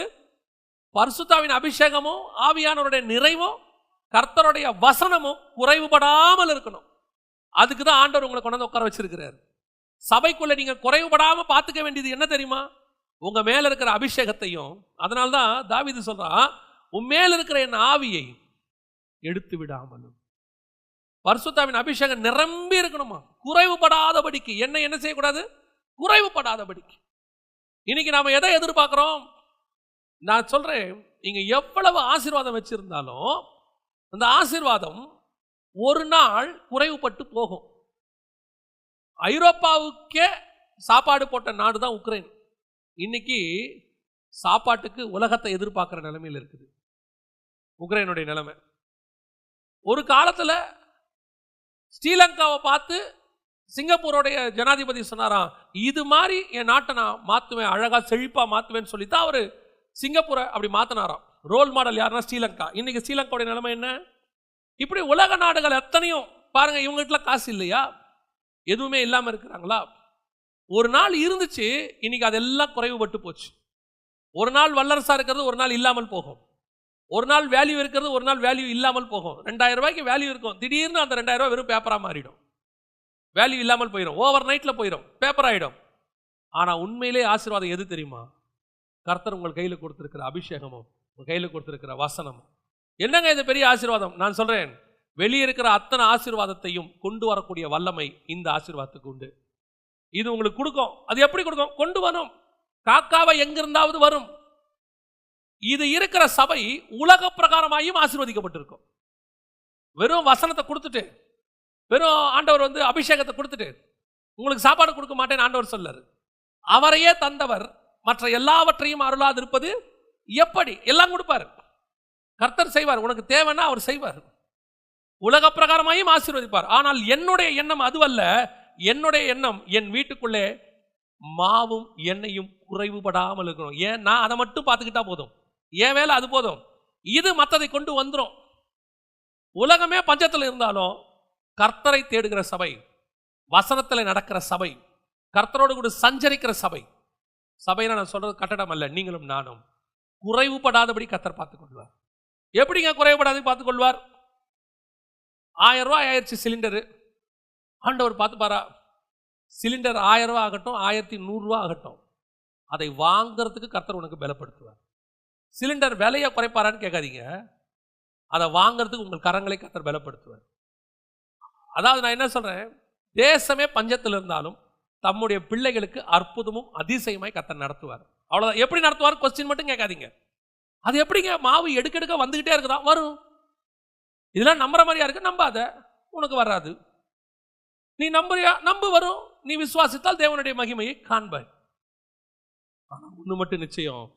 பரிசுத்தாவின் அபிஷேகமும் ஆவியானவருடைய நிறைவும் கர்த்தருடைய வசனமும் குறைவுபடாமல் இருக்கணும். அதுக்கு தான் ஆண்டவர் உங்களை கொண்டாந்து உட்கார வச்சிருக்கிறார். சபைக்குள்ள நீங்கள் குறைவுபடாமல் பார்த்துக்க வேண்டியது என்ன தெரியுமா? உங்க மேல இருக்கிற அபிஷேகத்தையும் அதனால தான் தாவிது சொல்றான் உன் மேல இருக்கிற என் ஆவியை எடுத்து விடாமலும். பரிசுத்தாவின் அபிஷேகம் நிரம்பி இருக்கணுமா? குறைவுபடாதபடிக்கு. என்ன என்ன செய்யக்கூடாது? குறைவுபடாதபடிக்கு. இன்னைக்கு நாம எதை எதிர்பார்க்கிறோம்? நான் சொல்றேன் நீங்க எவ்வளவு ஆசீர்வாதம் வச்சிருந்தாலும் அந்த ஆசீர்வாதம் ஒரு நாள் குறைவுபட்டு போகும். ஐரோப்பாவுக்கே சாப்பாடு போட்ட நாடு தான் உக்ரைன். இன்னைக்கு சாப்பாட்டுக்கு உலகத்தை எதிர்பார்க்குற நிலைமையில் இருக்குது. உக்ரைனுடைய நிலைமை. ஒரு காலத்தில் ஸ்ரீலங்காவை பார்த்து சிங்கப்பூருடைய ஜனாதிபதி சொன்னாராம் இது மாதிரி என் நாட்டை நான் மாற்றுவேன் அழகாக செழிப்பாக மாற்றுவேன்னு சொல்லி தான் அவர் சிங்கப்பூரை அப்படி மாற்றினாராம் ரோல் மாடல் யாருன்னா ஸ்ரீலங்கா. இன்னைக்கு ஸ்ரீலங்காவுடைய நிலைமை என்ன? இப்படி உலக நாடுகள் எத்தனையும் பாருங்க இவங்ககிட்ட காசு இல்லையா? எதுவுமே இல்லாமல் இருக்கிறாங்களா? ஒரு நாள் இருந்துச்சு இன்னைக்கு அதெல்லாம் குறைவுபட்டு போச்சு. ஒரு நாள் வல்லரசாக இருக்கிறது ஒரு நாள் இல்லாமல் போகும். ஒரு நாள் வேல்யூ இருக்கிறது ஒரு நாள் வேல்யூ இல்லாமல் போகும். ரெண்டாயிரம் ரூபாய்க்கு வேல்யூ இருக்கும். திடீர்னு அந்த ரெண்டாயிரம் ரூபாய் வெறும் பேப்பராக மாறிடும். வேல்யூ இல்லாமல் போயிடும் ஓவர் நைட்டில் போயிடும் பேப்பர் ஆகிடும் ஆனால் உண்மையிலே ஆசீர்வாதம் எது தெரியுமா? கர்த்தர் உங்கள் கையில் கொடுத்துருக்கிற அபிஷேகமும் உங்கள் கையில் கொடுத்துருக்கிற வசனம். என்னங்க இது பெரிய ஆசீர்வாதம்? நான் சொல்கிறேன் வெளியே இருக்கிற அத்தனை ஆசீர்வாதத்தையும் கொண்டு வரக்கூடிய வல்லமை இந்த ஆசீர்வாதத்துக்கு உண்டு. இது உங்களுக்கு கொடுக்கும். அது எப்படி கொடுக்கும்? கொண்டு வரும் காக்காவை எங்கிருந்தாவது வரும். இது இருக்கிற சபை உலக பிரகாரமாயும் ஆசீர்வதிக்கப்பட்டிருக்கும். வெறும் வசனத்தை கொடுத்துட்டு வெறும் ஆண்டவர் வந்து அபிஷேகத்தை கொடுத்துட்டு உங்களுக்கு சாப்பாடு கொடுக்க மாட்டேன்னு ஆண்டவர் சொல்லார். அவரையே தந்தவர். மற்ற எல்லாவற்றையும் அருளாதிருப்பது எப்படி? எல்லாம் கொடுப்பார். கர்த்தர் செய்வார். உனக்கு தேவைன்னா அவர் செய்வார். உலக பிரகாரமாயும் ஆசீர்வதிப்பார். ஆனால் என்னுடைய எண்ணம் அதுவல்ல என்னுடைய எண்ணம் என் வீட்டுக்குள்ளே மாவும் எண்ணெயும் குறைவுபடாமல் இருக்கணும். ஏன்? நான் அதை மட்டும் பார்த்துக்கிட்டா போதும். என் வேலை அது போதும். இது மற்றதை கொண்டு வந்துடும் உலகமே பஞ்சத்தில் இருந்தாலும் கர்த்தரை தேடுகிற சபை வசனத்தில் நடக்கிற சபை கர்த்தரோடு கூட சஞ்சரிக்கிற சபை. சபையில நான் சொல்றது கட்டடம் அல்ல நீங்களும் நானும். குறைவுபடாதபடி கத்தர் பார்த்துக் கொள்வார் எப்படிங்க குறைவுபடாத பார்த்துக் கொள்வார் ஆயிரம் ரூபாய் ஆயிடுச்சு சிலிண்டரு. ஆண்டவர் பார்த்து பாரா சிலிண்டர் ஆயிரம் ரூபா ஆகட்டும் ஆயிரத்தி நூறுரூவா ஆகட்டும். அதை வாங்குறதுக்கு கர்த்தர் உனக்கு பலப்படுத்துவார். சிலிண்டர் விலையை குறைப்பாரான்னு கேட்காதீங்க. அதை வாங்குறதுக்கு உங்கள் கரங்களை கர்த்தர் பலப்படுத்துவார். அதாவது நான் என்ன சொல்றேன்? தேசமே பஞ்சத்தில் இருந்தாலும் தம்முடைய பிள்ளைகளுக்கு அற்புதமும் அதிசயமாய் கர்த்தர் நடத்துவார். அவ்வளோதான் எப்படி நடத்துவார் கொஸ்டின் மட்டும் கேட்காதீங்க. அது எப்படிங்க? மாவு எடுக்க எடுக்க வந்துக்கிட்டே இருக்குதா? வரும். இதெல்லாம் நம்புற மாதிரியா இருக்கு? நம்பாத. உனக்கு வராது. நீ நம்புறியா? நம்பு வரும். நீ விசுவாசித்தால் தேவனுடைய மகிமையை காண்பாய் ஆனால் ஒன்று மட்டும் நிச்சயம்.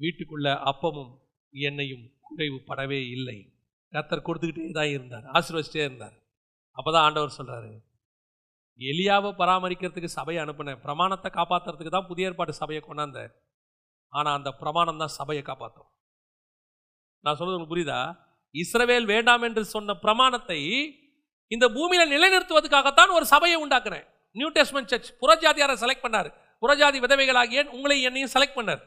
வீட்டுக்குள்ள அப்பமும் எண்ணெயும் குறைவு படவே இல்லை. கத்தர் கொடுத்துக்கிட்டே தான் இருந்தார். ஆசீர்வச்சிட்டே இருந்தார். அப்போதான் ஆண்டவர் சொல்றாரு எலியாவை பராமரிக்கிறதுக்கு சபையை அனுப்புனேன். பிரமாணத்தை காப்பாற்றுறதுக்கு தான் புதிய ஏற்பாடு சபையை கொண்டாந்த ஆனால் அந்த பிரமாணம் தான் சபையை காப்பாற்றும் நான் சொல்றது உங்களுக்கு புரியுதா? இஸ்ரவேல் வேண்டாம் என்று சொன்ன பிரமாணத்தை இந்த பூமியில நிலைநிறுத்துவதற்காகத்தான் ஒரு சபையை உண்டாக்குனேன். நியூ டெஸ்ட்மெண்ட் சர்ச் புறஜாதியாரை செலக்ட் பண்ணார். புறஜாதி விதவைகளாகிய உங்களை என்னையும் செலக்ட் பண்ணார்.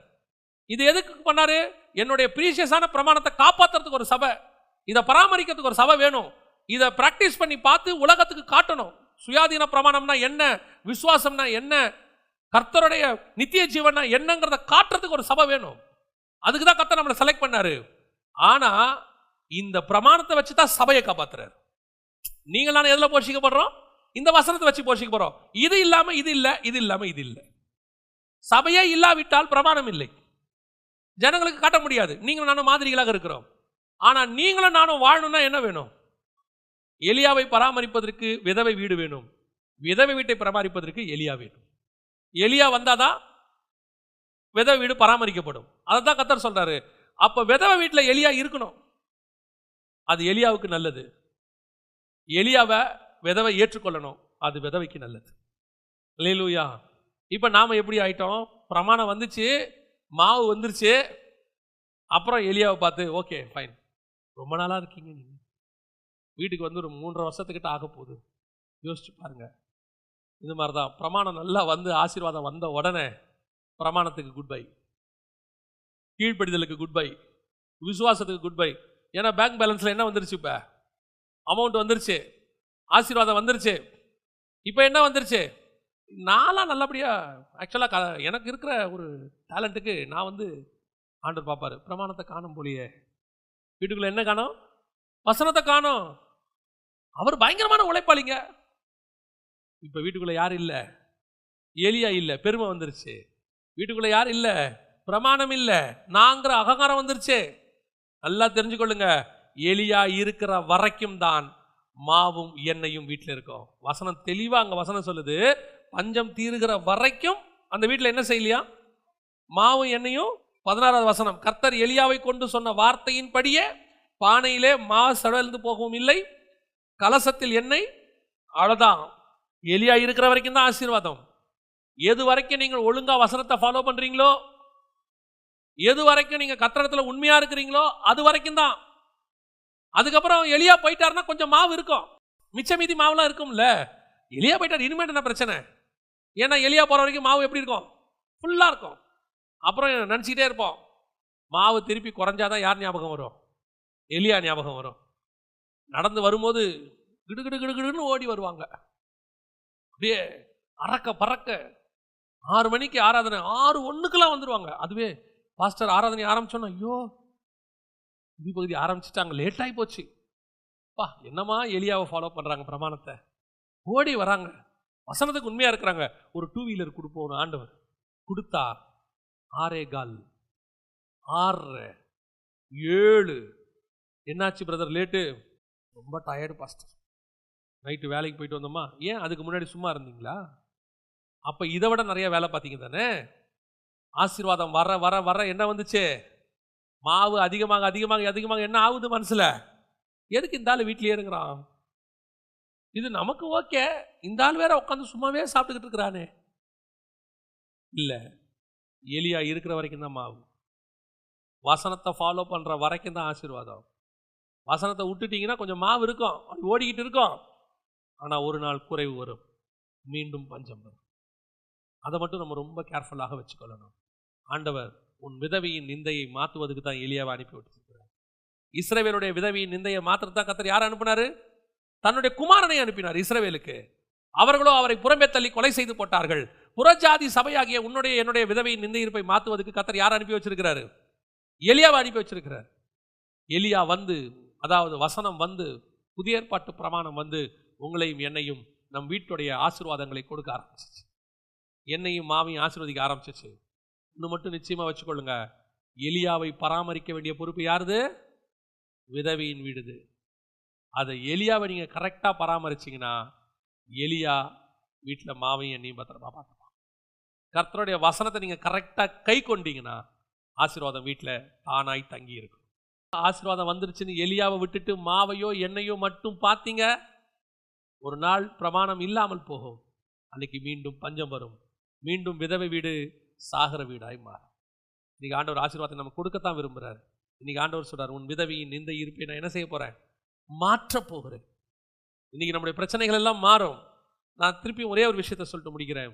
இது எதுக்கு பண்ணாரு? என்னுடைய ப்ரீஷியஸான பிரமாணத்தை காப்பாற்றுறதுக்கு ஒரு சபை. இதை பராமரிக்கிறதுக்கு ஒரு சபை வேணும். இதை ப்ராக்டிஸ் பண்ணி பார்த்து உலகத்துக்கு காட்டணும். சுயாதீன பிரமாணம்னா என்ன? விசுவாசம்னா என்ன? கர்த்தருடைய நித்திய ஜீவனா என்னங்கிறத காட்டுறதுக்கு ஒரு சபை வேணும். அதுக்கு தான் கர்த்தர் நம்மளை செலக்ட் பண்ணாரு. ஆனால் இந்த பிரமாணத்தை வச்சு தான் சபையை காப்பாத்துறாரு. நீங்கள் நான் எதில் போஷிக்கப்படுறோம்? இந்த வசனத்தை வச்சு போஷிக்க இது இல்லாமல் இது இல்லை இது இல்லாமல் இது இல்லை. சபையே இல்லாவிட்டால் பிரமாணம் இல்லை. ஜனங்களுக்கு காட்ட முடியாது. நீங்களும் நானும் மாதிரிகளாக இருக்கிறோம். ஆனால் நீங்களும் நானும் வாழணும்னா என்ன வேணும்? எலியாவை பராமரிப்பதற்கு விதவை வீடு வேணும். விதவை வீட்டை பராமரிப்பதற்கு எலியா வேணும் எலியா வந்தாதான் விதவை வீடு பராமரிக்கப்படும். அதை தான் கத்தர் சொல்றாரு. அப்ப விதவை வீட்டில் எலியா இருக்கணும். அது எலியாவுக்கு நல்லது. எலியாவை விதவை ஏற்றுக்கொள்ளணும். அது விதவைக்கு நல்லது. இல்லையிலூயா இப்போ நாம் எப்படி ஆயிட்டோம்? பிரமாணம் வந்துச்சு மாவு வந்துருச்சு. அப்புறம் எலியாவை பார்த்து ஓகே ஃபைன் ரொம்ப நாளாக இருக்கீங்க நீங்கள் வீட்டுக்கு வந்து ஒரு மூன்றரை வருஷத்துக்கிட்ட ஆக போகுது யோசிச்சு பாருங்க. இது மாதிரி தான் பிரமாணம் நல்லா வந்து ஆசீர்வாதம் வந்த உடனே பிரமாணத்துக்கு குட் பை கீழ்ப்படிதலுக்கு குட் பை விசுவாசத்துக்கு குட் பை ஏன்னா பேங்க் பேலன்ஸில் என்ன வந்துருச்சு இப்போ? அமௌண்ட் வந்துருச்சு. ஆசீர்வாதம் வந்துருச்சு. இப்போ என்ன வந்துருச்சு? நான்லாம் நல்லபடியாக ஆக்சுவலாக எனக்கு இருக்கிற ஒரு டேலண்ட்டுக்கு நான் வந்து ஆண்டர் பார்ப்பாரு. பிரமாணத்தை காணும் போலியே. வீட்டுக்குள்ளே என்ன காணும்? வசனத்தை காணும். அவர் பயங்கரமான உழைப்பாளிங்க. இப்போ வீட்டுக்குள்ளே யாரும் இல்லை? எலியா இல்லை பெருமை வந்துருச்சு. வீட்டுக்குள்ளே யாரும் இல்லை? பிரமாணம் இல்லை. நாங்கிற அகங்காரம் வந்துருச்சு. நல்லா தெரிஞ்சுக்கொள்ளுங்க. எலியா இருக்கிற வரைக்கும் தான் மாவும் எண்ணெயும் வீட்டில் இருக்கும். வசனம் தெளிவாக அங்கே வசனம் சொல்லுது. பஞ்சம் தீருகிற வரைக்கும் அந்த வீட்டில் என்ன செய்யலையா? மாவும் எண்ணெயும் பதினாறாவது வசனம். கர்த்தர் எலியாவை கொண்டு சொன்ன வார்த்தையின்படியே பானையிலே மா சடழ்ந்து போகவும் இல்லை. கலசத்தில் எண்ணெய் அவ்வளோதான் எலியா இருக்கிற வரைக்கும் தான் ஆசீர்வாதம். எது வரைக்கும் நீங்கள் ஒழுங்கா வசனத்தை ஃபாலோ பண்றீங்களோ எது வரைக்கும் நீங்க கத்திரத்தில் உண்மையா இருக்கிறீங்களோ அது வரைக்கும் தான். அதுக்கப்புறம் எலியா போயிட்டாருன்னா கொஞ்சம் மாவு இருக்கும். மிச்ச மீதி மாவுலாம் இருக்கும்ல. எலியா போயிட்டார் இனிமேல் என்ன பிரச்சனை? ஏன்னா எலியா போற வரைக்கும் மாவு எப்படி இருக்கும்? ஃபுல்லா இருக்கும். அப்புறம் நினச்சிக்கிட்டே இருப்போம். மாவு திருப்பி குறைஞ்சாதான் யார் ஞாபகம் வரும்? எலியா ஞாபகம் வரும். நடந்து வரும்போது கிடு கிடு கிடு கிடுன்னு ஓடி வருவாங்க. அப்படியே அறக்க பறக்க ஆறு மணிக்கு ஆராதனை ஆறு ஒன்றுக்கெல்லாம் வந்துடுவாங்க அதுவே பாஸ்டர் ஆராதனை ஆரம்பிச்சோன்னா ஐயோ இது பகுதி ஆரம்பிச்சிட்டாங்க லேட் ஆகி போச்சு. பா என்னம்மா எலியாவை ஃபாலோ பண்ணுறாங்க பிரமாணத்தை? ஓடி வராங்க. வசனத்துக்கு உண்மையாக இருக்கிறாங்க. ஒரு டூ வீலர் கொடுப்போம் ஆண்டவர். கொடுத்தா ஆறே கால் ஆறு ஏழு. என்னாச்சு பிரதர் லேட்டு ரொம்ப டயர்டு பாஸ்டர் நைட்டு வேலைக்கு போயிட்டு வந்தோமா? ஏன் அதுக்கு முன்னாடி சும்மா இருந்தீங்களா? அப்போ இதை விட நிறைய வேலை பார்த்தீங்க தானே? ஆசீர்வாதம் வர வர வர என்ன வந்துச்சு? மாவு அதிகமாக அதிகமாக அதிகமாக என்ன ஆகுது மனசில்? எதுக்கு இந்த ஆள் வீட்லேயே இருக்கிறான்? இது நமக்கு ஓகே. இந்த ஆள் வேற உட்காந்து சும்மாவே சாப்பிட்டுக்கிட்டு இருக்கிறானே. இல்லை. எலியா இருக்கிற வரைக்கும் தான் மாவு. வசனத்தை ஃபாலோ பண்ணுற வரைக்கும் தான் ஆசீர்வாதம். வசனத்தை விட்டுட்டீங்கன்னா கொஞ்சம் மாவு இருக்கும். அது ஓடிக்கிட்டு இருக்கும். ஆனால் ஒரு நாள் குறைவு வரும். மீண்டும் பஞ்சம் வரும். அதை மட்டும் நம்ம ரொம்ப கேர்ஃபுல்லாக வச்சுக்கொள்ளணும். ஆண்டவர் உன் விதவியின் நிந்தையை மாற்றுவதுக்கு தான் எளியாவை அனுப்பி விட்டுருக்கிறார். இஸ்ரேவேலுடைய விதவியின் நிந்தையை மாத்திரத்தான் கத்தர் யார் அனுப்பினார்? தன்னுடைய குமாரனை அனுப்பினார் இஸ்ரவேலுக்கு. அவர்களோ அவரை புறம்பே தள்ளி கொலை செய்து போட்டார்கள். புறஜாதி சபையாகிய உன்னுடைய என்னுடைய விதவையின் நிந்தை இருப்பை மாற்றுவதற்கு கத்தர் யார் அனுப்பி வச்சிருக்கிறாரு? எலியாவை அனுப்பி வச்சிருக்கிறார். எலியா வந்து அதாவது வசனம் வந்து புதிய ஏற்பாட்டு பிரமாணம் வந்து உங்களையும் என்னையும் நம் வீட்டுடைய ஆசீர்வாதங்களை கொடுக்க ஆரம்பிச்சிச்சு. என்னையும் மாவையும் ஆசீர்வதிக்க ஆரம்பிச்சிச்சு. இன்னும் மட்டும் நிச்சயமாக வச்சுக்கொள்ளுங்க. எலியாவை பராமரிக்க வேண்டிய பொறுப்பு யாருது? விதவியின் வீடுது. அதை எலியாவை நீங்கள் கரெக்டாக பராமரிச்சிங்கன்னா எலியா வீட்டில் மாவையும் என்னையும் பத்திரமா பார்த்துப்பான். கர்த்தருடைய வசனத்தை நீங்கள் கரெக்டாக கை கொண்டீங்கன்னா ஆசீர்வாதம் வீட்டில் தானாய் தங்கி இருக்கும் ஆசீர்வாதம் வந்துருச்சுன்னு எலியாவை விட்டுட்டு மாவையோ எண்ணெயோ மட்டும் பார்த்தீங்க? ஒரு நாள் பிரமாணம் இல்லாமல் போகும். அன்னைக்கு மீண்டும் பஞ்சம் வரும். மீண்டும் விதவை வீடு சாகர வீடாய் மாறும். இன்னைக்கு ஆண்டவர் ஆசீர்வாதத்தை நம்ம கொடுக்கத்தான் விரும்புறாரு. இன்னைக்கு ஆண்டவர் சொல்கிறார் உன் விதவியின் இந்த இருப்பை நான் என்ன செய்ய போகிறேன் மாற்றப் போகிறேன். இன்னைக்கு நம்முடைய பிரச்சனைகள் எல்லாம் மாறும். நான் திருப்பி ஒரே ஒரு விஷயத்தை சொல்லிட்டு முடிக்கிறேன்.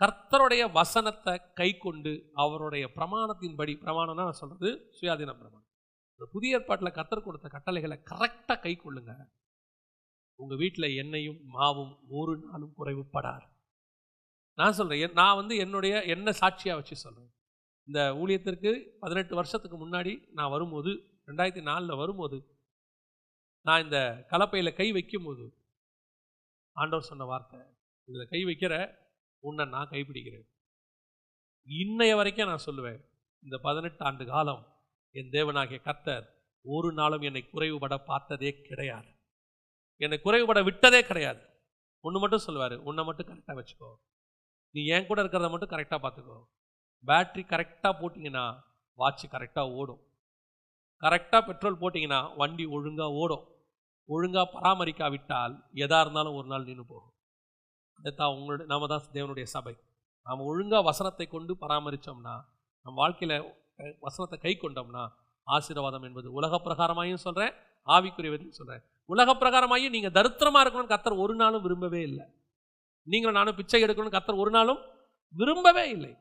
கர்த்தருடைய வசனத்தை கை கொண்டு அவருடைய பிரமாணத்தின்படி பிரமாணம்னா நான் சொல்றது சுயாதீன பிரமாணம். இந்த புதிய ஏற்பாட்டில் கத்தர் கொடுத்த கட்டளைகளை கரெக்டாக கை கொள்ளுங்க. உங்கள் வீட்டில் எண்ணெயும் மாவும் ஒரு நாளும் குறைவுப்படார் நான் சொல்கிறேன் என்- நான் வந்து என்னுடைய என்ன சாட்சியாக வச்சு சொல்கிறேன் இந்த ஊழியத்திற்கு பதினெட்டு வருஷத்துக்கு முன்னாடி நான் வரும்போது ரெண்டாயிரத்தி நாலில் வரும்போது நான் இந்த கலப்பையில் கை வைக்கும்போது ஆண்டவர் சொன்ன வார்த்தை இதில் கை வைக்கிற உன்னை நான் கைப்பிடிக்கிறேன். இன்னைய வரைக்கும் நான் சொல்லுவேன் இந்த பதினெட்டு ஆண்டு காலம் என் தேவனாகிய கர்த்தர் ஒரு நாளும் என்னை குறைவுபட பார்த்ததே கிடையாது. என்னை குறைவுபட விட்டதே கிடையாது. ஒன்று மட்டும் சொல்லுவார் உன்னை மட்டும் கரெக்டாக வச்சுக்கோ. நீ என் கூட இருக்கிறத மட்டும் கரெக்டாக பார்த்துக்கோ. பேட்ரி கரெக்டாக போட்டிங்கன்னா வாட்ச் கரெக்டாக ஓடும். கரெக்டாக பெட்ரோல் போட்டிங்கன்னா வண்டி ஒழுங்காக ஓடும். ஒழுங்காக பராமரிக்காவிட்டால் எதாக இருந்தாலும் ஒரு நாள் நின்று போகும். அதைத்தான் உங்களுடைய நாம தான் தேவனுடைய சபை. நாம் ஒழுங்காக வசனத்தை கொண்டு பராமரித்தோம்னா நம் வாழ்க்கையில் வசனத்தை கை கொண்டோம்னா ஆசீர்வாதம் என்பது உலக பிரகாரமாயும் சொல்கிறேன் ஆவிக்குரியவதையும் சொல்கிறேன் உலக பிரகாரமாயும் நீங்கள் தரித்திரமாக இருக்கணும்னு கத்தர் ஒரு நாளும் விரும்பவே இல்லை. நீங்களும் நானும் பிச்சை எடுக்கணும்னு கத்தர் ஒரு நாளும் விரும்பவே இல்லை.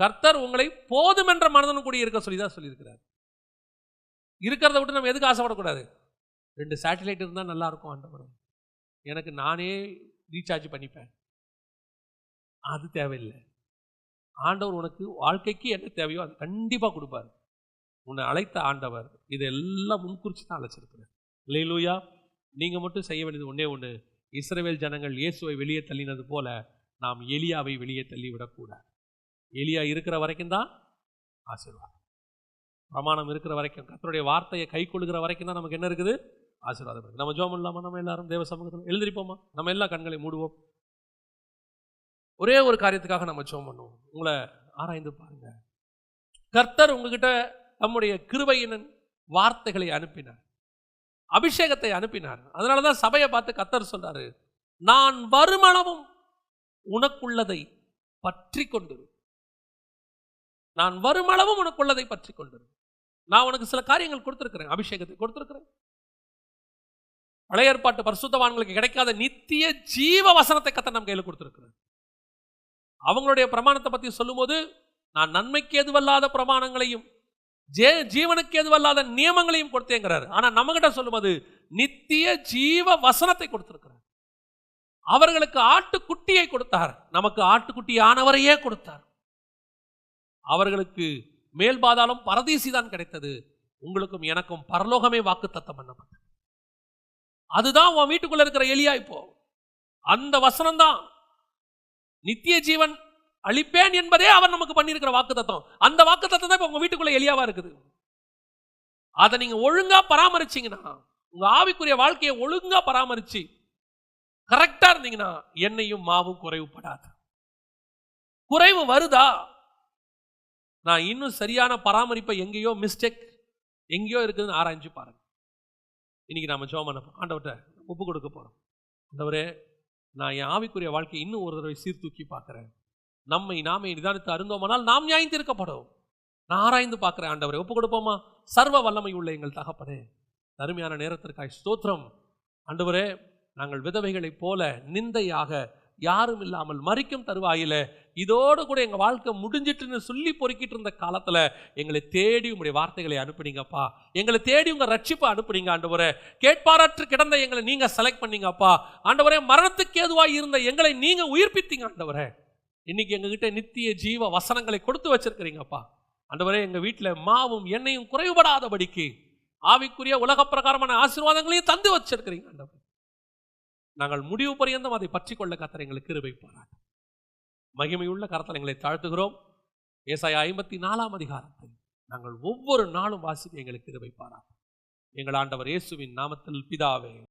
கர்த்தர் உங்களை போதுமென்ற மனதனும் கூடி இருக்க சொல்லி தான் சொல்லியிருக்கிறார். இருக்கிறத விட்டு நம்ம எதுக்கு ஆசைப்படக்கூடாது? ரெண்டு சேட்டலைட் இருந்தால் நல்லா இருக்கும் ஆண்டவர். எனக்கு நானே ரீசார்ஜ் பண்ணிப்பேன். அது தேவையில்லை. ஆண்டவர் உனக்கு வாழ்க்கைக்கு என்ன தேவையோ அது கண்டிப்பாக கொடுப்பார். உன்னை அழைத்த ஆண்டவர் இதெல்லாம் முன்குறிச்சு தான் அழைச்சிருக்கிறார். இல்லையிலூயா நீங்கள் மட்டும் செய்ய வேண்டியது ஒன்றே ஒன்று இஸ்ரவேல் ஜனங்கள் இயேசுவை வெளியே தள்ளினது போல நாம் எலியாவை வெளியே தள்ளி விடக்கூடாது எலியா இருக்கிற வரைக்கும் தான் ஆசீர்வாதம். பிரமாணம் இருக்கிற வரைக்கும் கத்தருடைய வார்த்தையை கை கொள்கிற வரைக்கும் தான் நமக்கு என்ன இருக்குது? ஆசீர்வாதம் நம்ம ஜோம் இல்லாமல் நம்ம எல்லாரும் தேவ சமூகத்தில் எழுந்திருப்போமா? நம்ம எல்லா கண்களை மூடுவோம். ஒரே ஒரு காரியத்துக்காக நம்ம ஜோம் பண்ணுவோம். உங்களை ஆராய்ந்து பாருங்க. கர்த்தர் உங்ககிட்ட தம்முடைய கிருபையின் வார்த்தைகளை அனுப்பினார். அபிஷேகத்தை அனுப்பினார். அதனால தான் சபையை பார்த்து கர்த்தர் சொல்றாரு நான் வருமளவும் உனக்குள்ளதை பற்றி கொண்டிரு நான் வருமளவும் உனக்குள்ளதை பற்றி கொண்டிரு நான் உனக்கு சில காரியங்கள் கொடுத்துருக்கிறேன். அபிஷேகத்தை கொடுத்திருக்கிறேன். பழைய ஏற்பாட்டு பரிசுத்தவான்களுக்கு கிடைக்காத நித்திய ஜீவ வசனத்தை கத்த நம் கையில் கொடுத்திருக்கிறேன் அவங்களுடைய பிரமாணத்தை பத்தி சொல்லும்போது நான் நன்மைக்கு எதுவல்லாத பிரமாணங்களையும் ஜே ஜீவனுக்கு எதுவல்லாத நியமங்களையும் கொடுத்தேங்கிறார். ஆனா நம்மகிட்ட சொல்லும்போது நித்திய ஜீவ வசனத்தை கொடுத்திருக்கிறார். அவர்களுக்கு ஆட்டுக்குட்டியை கொடுத்தார். நமக்கு ஆட்டுக்குட்டியானவரையே கொடுத்தார். அவர்களுக்கு மேல் பாதாளம் பரதீசி தான் கிடைத்தது. உங்களுக்கும் எனக்கும் பரலோகமே வாக்குத்தத்தம் பண்ணப்பட்டது. அதுதான் உன் வீட்டுக்குள்ள இருக்கிற எலியா இப்போ. அந்த வசனம் தான் நித்திய ஜீவன் அளிப்பேன் என்பதே அவர் நமக்கு பண்ணியிருக்கிற வாக்குத்தத்தம். அந்த வாக்குத்தத்தம் தான் இப்போ உங்க வீட்டுக்குள்ள எளியாவா இருக்குது. அதை நீங்க ஒழுங்கா பராமரிச்சீங்கன்னா உங்க ஆவிக்குரிய வாழ்க்கையை ஒழுங்கா பராமரிச்சு கரெக்டா இருந்தீங்கன்னா எண்ணெயும் மாவும் குறைவுபடாது. குறைவு வருதா? நான் இன்னும் சரியான பராமரிப்பை எங்கேயோ மிஸ்டேக் எங்கேயோ இருக்குதுன்னு ஆராய்ஞ்சு பாருங்க. இன்னைக்கு நாம ஜோம் பண்ண ஆண்டவர்கிட்ட ஒப்பு கொடுக்க போறோம். ஆண்டவரே நான் என் ஆவிக்குரிய வாழ்க்கையை இன்னும் ஒரு தடவை சீர்தூக்கி பார்க்குறேன். நம்மை நாமே நிதானித்து அருந்தோமானால் நாம் நியாயந்திருக்கப்படும் நான் ஆராய்ந்து பார்க்குறேன் ஆண்டவரை. ஒப்பு கொடுப்போமா? சர்வ வல்லமை உள்ள எங்கள் தகப்பனே. அருமையான நேரத்திற்காய் ஸ்தோத்திரம். ஆண்டவரே நாங்கள் விதவைகளைப் போல நிந்தையாக யாரும் இல்லாமல் மறிக்கும் தருவாயில. இதோடு கூட எங்கள் வாழ்க்கை முடிஞ்சிட்டுன்னு சொல்லி பொறுக்கிட்டு இருந்த காலத்தில் எங்களை தேடி உங்களுடைய வார்த்தைகளை அனுப்புனீங்கப்பா. எங்களை தேடி உங்கள் ரட்சிப்பை அனுப்புனீங்க ஆண்டவரே. கேட்பாரற்று கிடந்த எங்களை நீங்கள் செலக்ட் பண்ணீங்கப்பா. ஆண்டவரே மரணத்துக்கு ஏதுவாக இருந்த எங்களை நீங்கள் உயிர்ப்பித்தீங்க ஆண்டவரே. இன்னைக்கு எங்ககிட்ட நித்திய ஜீவ வசனங்களை கொடுத்து வச்சிருக்கிறீங்கப்பா. ஆண்டவரே எங்கள் வீட்டில் மாவும் எண்ணெயும் குறைவுபடாதபடிக்கு ஆவிக்குரிய உலக பிரகாரமான ஆசீர்வாதங்களையும் தந்து வச்சிருக்கிறீங்க ஆண்டவரே. நாங்கள் முடிவு பரியந்தம் அதை பற்றி கொள்ள கத்தர் எங்களுக்கு கிருபை பாராட்டும் மகிமையுள்ள கரத்தில் எங்களை தாழ்த்துகிறோம். ஏசாய ஐம்பத்தி நாலாம் அதிகாரத்தை நாங்கள் ஒவ்வொரு நாளும் வாசிக்க எங்களுக்கு கிருபை பாராட்டும் எங்கள் ஆண்டவர் இயேசுவின் நாமத்தில் பிதாவே.